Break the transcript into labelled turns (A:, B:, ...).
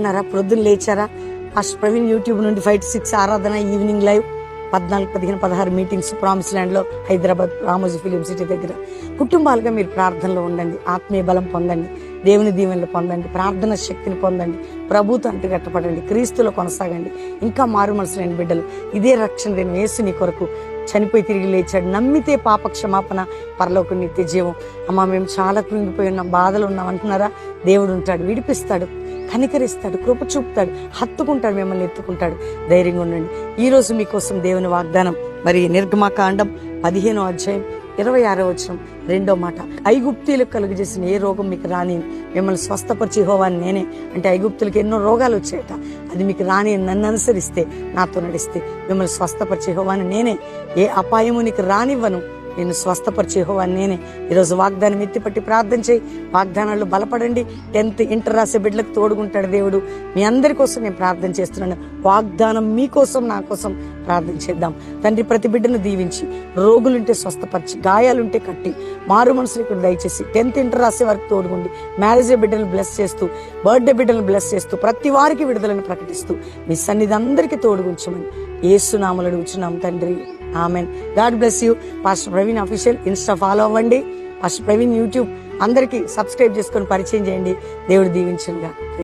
A: ఉన్నారా? ప్రొద్దున లేచారా? ఫస్ట్ ప్రవీణ్ యూట్యూబ్ నుండి ఫైవ్ టు సిక్స్ ఆరాధన ఈవినింగ్ లైవ్ పద్నాలుగు పదిహేను పదహారు మీటింగ్స్ ప్రామిస్ ల్యాండ్లో హైదరాబాద్ రామోజీ ఫిలిం సిటీ దగ్గర. కుటుంబాలుగా మీరు ప్రార్థనలో ఉండండి ఆత్మీయ బలం పొందండి దేవుని దీవెనలు పొందండి ప్రార్థన శక్తిని పొందండి ప్రభుతో అంటుకట్టపడండి క్రీస్తులో కొనసాగండి. ఇంకా మారు మనసు లేని బిడ్డలు ఇదే రక్షణ నేను వేసు నీ కొరకు చనిపోయి తిరిగి లేచాడు. నమ్మితే పాప క్షమాపణ పరలోక నిత్య జీవం. అమ్మ మేము చాలా కృంగిపోయి ఉన్నాం బాధలు ఉన్నాం అంటున్నారా? దేవుడు ఉంటాడు విడిపిస్తాడు. కనికరిస్తాడు కృప చూపుతాడు హత్తుకుంటాడు మిమ్మల్ని ఎత్తుకుంటాడు. ధైర్యంగా ఉండండి. ఈ రోజు మీకోసం దేవుని వాగ్దానం. మరి నిర్గమాకాండం పదిహేనో అధ్యాయం ఇరవై ఆరో వచ్చిన రెండో మాట. ఐగుప్తీలకు కలుగజేసిన ఏ రోగం మీకు రాని మిమ్మల్ని స్వస్థపరిచి హోవాని నేనే. అంటే ఐగుప్తులకు ఎన్నో రోగాలు వచ్చాయట. అది మీకు రాని నన్ను అనుసరిస్తే నాతో నడిస్తే మిమ్మల్ని స్వస్థపరిచి హోవాని నేనే. ఏ అపాయము నీకు రానివ్వను. నేను స్వస్థపరిచే అని నేనే. ఈరోజు వాగ్దానం ఎత్తిపట్టి ప్రార్థన చేయి. వాగ్దానాలు బలపడండి. టెన్త్ ఇంటర్ రాసే బిడ్డలకు తోడుకుంటాడు దేవుడు. మీ అందరి కోసం నేను ప్రార్థన చేస్తున్నాను. వాగ్దానం మీకోసం నా కోసం ప్రార్థన చేద్దాం. తండ్రి ప్రతి బిడ్డను దీవించి రోగులుంటే స్వస్థపరిచి గాయాలుంటే కట్టి మారు మనసులు ఇక్కడ దయచేసి టెన్త్ ఇంటర్ రాసే వరకు తోడుగుండి మ్యారేజ్ బిడ్డలను బ్లెస్ చేస్తూ బర్త్డే బిడ్డలను బ్లెస్ చేస్తూ ప్రతి వారికి విడుదలను ప్రకటిస్తూ మీ సన్నిధి అందరికీ తోడుగుంచమని ఏసునామలు అడుగుచున్నాం తండ్రి. Amen. God bless you. Pastor Praveen official Insta follow అవ్వండి. పాస్టర్ ప్రవీణ్ యూట్యూబ్ అందరికీ సబ్స్క్రైబ్ చేసుకొని పరిచయం చేయండి. దేవుడు దీవించుగా